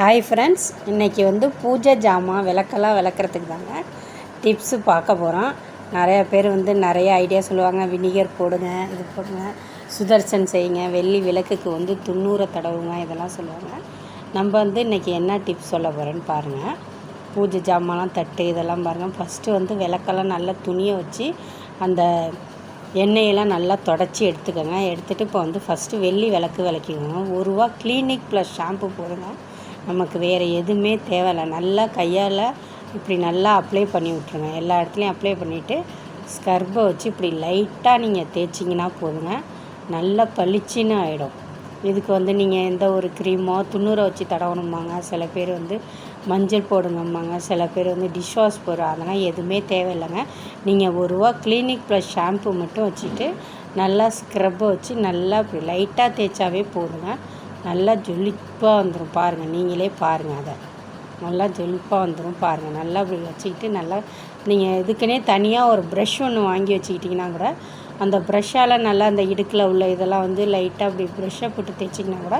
Hi friends இன்றைக்கி வந்து பூஜை ஜாமான் விளக்கெல்லாம் விளக்குறதுக்கு தாங்க டிப்ஸு பார்க்க போகிறோம் நிறையா பேர் வந்து நிறைய ஐடியா சொல்லுவாங்க வினிகர் போடுங்க இது போடுங்க சுதர்சன் செய்யுங்க வெள்ளி விளக்குக்கு வந்து துண்ணூரை தடவுங்க இதெல்லாம் சொல்லுவாங்க. நம்ம வந்து இன்றைக்கி என்ன டிப்ஸ் சொல்ல போகிறேன்னு பாருங்கள் பூஜை ஜாமான்லாம் தட்டு இதெல்லாம் பாருங்கள் ஃபஸ்ட்டு வந்து விளக்கெல்லாம் நல்லா துணியை வச்சு அந்த எண்ணெயெல்லாம் நல்லா தொடச்சி எடுத்துக்கோங்க. எடுத்துகிட்டு இப்போ வந்து ஃபஸ்ட்டு வெள்ளி விளக்கு விளக்கிக்கோங்க. ஒரு ரூபா கிளினிக் ப்ளஸ் ஷாம்பு போடுங்க. நமக்கு வேறு எதுவுமே தேவையில்ல. நல்லா கையால் இப்படி நல்லா அப்ளை பண்ணி விட்ருங்க எல்லா இடத்துலையும் அப்ளை பண்ணிவிட்டு ஸ்கர்பை வச்சு இப்படி லைட்டாக நீங்கள் தேய்ச்சிங்கன்னா போதுங்க. நல்லா பளிச்சின்னு ஆகிடும் இதுக்கு வந்து நீங்கள் எந்த ஒரு க்ரீமோ துண்ணூரை வச்சு தடவணும்பாங்க. சில பேர் வந்து மஞ்சள் போடுங்கம்பாங்க. சில பேர் வந்து டிஷ் வாஷ் போடுற அதெல்லாம் எதுவுமே தேவையில்லைங்க. நீங்கள் ஒரு ரூபா கிளினிக் ப்ளஸ் ஷாம்பு மட்டும் வச்சுட்டு நல்லா ஸ்க்ரப்பை வச்சு நல்லா இப்படி லைட்டாக தேய்ச்சாவே போதுங்க. நல்லா ஜொலிப்பாக வந்துடும் பாருங்கள் நீங்களே பாருங்கள் அதை. நல்லா ஜொலிப்பாக வந்துடும் பாருங்கள் நல்லா இப்படி வச்சுக்கிட்டு நல்லா நீங்கள் இதுக்குன்னே தனியாக ஒரு ப்ரஷ் ஒன்று வாங்கி வச்சுக்கிட்டிங்கன்னா கூட அந்த ப்ரஷ்ஷால் நல்லா அந்த இடுக்கில் உள்ள இதெல்லாம் வந்து லைட்டாக அப்படி ப்ரெஷ்ஷை போட்டு தைச்சிங்கன்னா கூட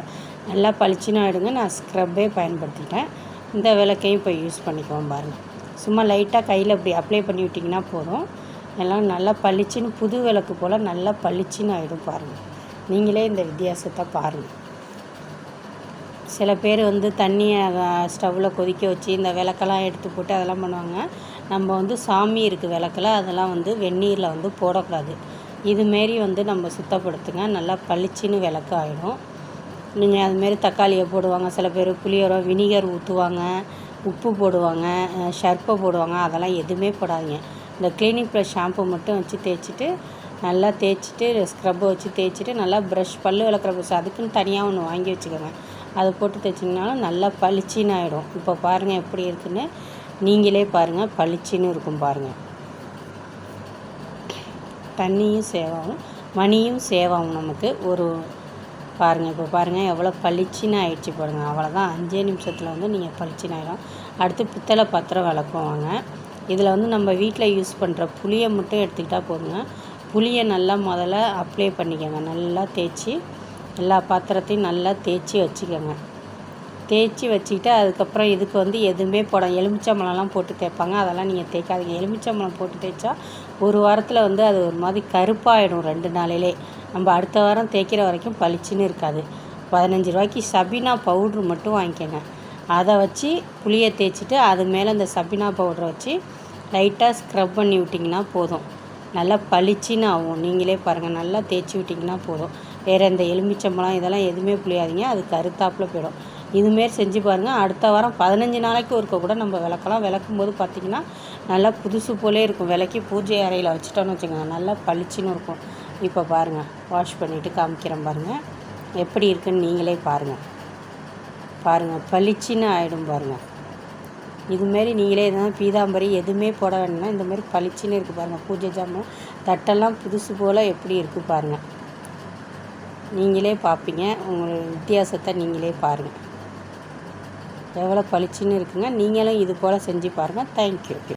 நல்லா பளிச்சுன்னு ஆகிடுங்க நான் ஸ்க்ரப்பே பயன்படுத்திட்டேன். இந்த விளக்கையும் இப்போ யூஸ் பண்ணிக்குவோம் பாருங்கள் சும்மா லைட்டாக கையில் இப்படி அப்ளை பண்ணி விட்டிங்கன்னா போதும். எல்லாம் நல்லா பளிச்சுன்னு புது விளக்கு போல் நல்லா பளிச்சுன்னு ஆகிடும் பாருங்கள் நீங்களே இந்த வித்தியாசத்தை பாருங்கள் சில பேர் வந்து தண்ணியை ஸ்டவ்வில் கொதிக்க வச்சு இந்த விளக்கெல்லாம் எடுத்து போட்டு அதெல்லாம் பண்ணுவாங்க. நம்ம வந்து சாமி இருக்குது விளக்கில் அதெல்லாம் வந்து வெந்நீரில் வந்து போடக்கூடாது. இதுமாரி வந்து நம்ம சுத்தப்படுத்துங்க. நல்லா பளிச்சின்னு விளக்கு ஆகிடும் நீங்கள் அதுமாரி தக்காளியை போடுவாங்க. சில பேர் புளியோரம் வினிகர் ஊற்றுவாங்க உப்பு போடுவாங்க ஷர்ப்பை போடுவாங்க. அதெல்லாம் எதுவுமே போடாதீங்க. இந்த கிளினிக் ப்ளஸ் ஷாம்பு மட்டும் வச்சு தேய்ச்சிட்டு நல்லா தேய்ச்சிட்டு ஸ்க்ரப்பை வச்சு தேய்ச்சிட்டு நல்லா ப்ரஷ் பல் விளக்குற ப்ரஷ் அதுக்குன்னு தனியாக ஒன்று வாங்கி வச்சுக்கோங்க. அதை போட்டு தைச்சிங்கனாலும் நல்லா பளிச்சின்னு ஆகிடும் இப்போ பாருங்கள் எப்படி இருக்குன்னு. நீங்களே பாருங்கள் பளிச்சின்னு இருக்கும் பாருங்கள் தண்ணியும் சேவாகும் மணியும் சேவாகும் நமக்கு. ஒரு பாருங்கள் இப்போ பாருங்கள் எவ்வளோ பளிச்சின்னு ஆயிடுச்சு பாருங்கள் அவ்வளோதான். அஞ்சே நிமிஷத்தில் வந்து நீங்கள் பளிச்சின்னு ஆகிடும் அடுத்து பித்தளை பத்திரம் விளக்குவாங்க இதில் வந்து நம்ம வீட்டில் யூஸ் பண்ணுற புளியை மட்டும் எடுத்துக்கிட்டால் போதுங்க. புளியை நல்லா முதல்ல அப்ளை பண்ணிக்கோங்க. நல்லா தேய்ச்சி எல்லா பாத்திரத்தையும் நல்லா தேய்ச்சி வச்சுக்கோங்க. தேய்ச்சி வச்சுக்கிட்டு அதுக்கப்புறம் இதுக்கு வந்து எதுவுமே போட எலுமிச்சம்பழம்லாம் போட்டு தேய்ப்பாங்க. அதெல்லாம் நீங்கள் தேய்க்காதீங்க. எலுமிச்சம்பழம் போட்டு தேய்ச்சா ஒரு வாரத்தில் வந்து அது ஒரு மாதிரி கருப்பாயிடும் ரெண்டு நாளிலே நம்ம அடுத்த வாரம் தேய்க்கிற வரைக்கும் பளிச்சுன்னு இருக்காது. பதினஞ்சு ரூபாய்க்கு சபினா பவுட்ரு மட்டும் வாங்கிக்கோங்க. அதை வச்சு புளியை தேய்ச்சிட்டு அது மேலே இந்த சபினா பவுடரை வச்சு லைட்டாக ஸ்க்ரப் பண்ணி விட்டிங்கன்னா போதும். நல்லா பளிச்சின்னு ஆகும் நீங்களே பாருங்கள் நல்லா தேய்ச்சி விட்டிங்கன்னா போதும். வேறு இந்த எலுமிச்சம்பழம் இதெல்லாம் எதுவுமே புளியாதீங்க. அது கருத்தாப்பில் போயிடும். இதுமாரி செஞ்சு பாருங்கள் அடுத்த வாரம் பதினஞ்சு நாளைக்கு ஒருக்க கூட நம்ம விளக்கலாம். விளக்கும் போது பார்த்திங்கன்னா நல்லா புதுசு போலே இருக்கும். விளக்கி பூஜை அறையில் வச்சுட்டோன்னு வச்சுக்கோங்க. நல்லா பளிச்சின்னு இருக்கும். இப்போ பாருங்கள் வாஷ் பண்ணிவிட்டு காமிக்கிறேன் பாருங்கள் எப்படி இருக்குன்னு நீங்களே பாருங்கள் பாருங்கள் பளிச்சின்னு ஆகிடும் பாருங்கள் இதுமாரி நீங்களே எதுவும் பீதாம்பரி எதுவுமே போட வேணும்னா இந்தமாரி பளிச்சுன்னு இருக்குது பாருங்கள் பூஜை ஜாமான் தட்டெல்லாம் புதுசு போல் எப்படி இருக்குது பாருங்கள் நீங்களே பார்ப்பீங்க உங்கள் வித்தியாசத்தை நீங்களே பாருங்கள் எவ்வளோ பளிச்சுன்னு இருக்குங்க. நீங்களும் இது போல் செஞ்சு பாருங்கள் தேங்க்யூ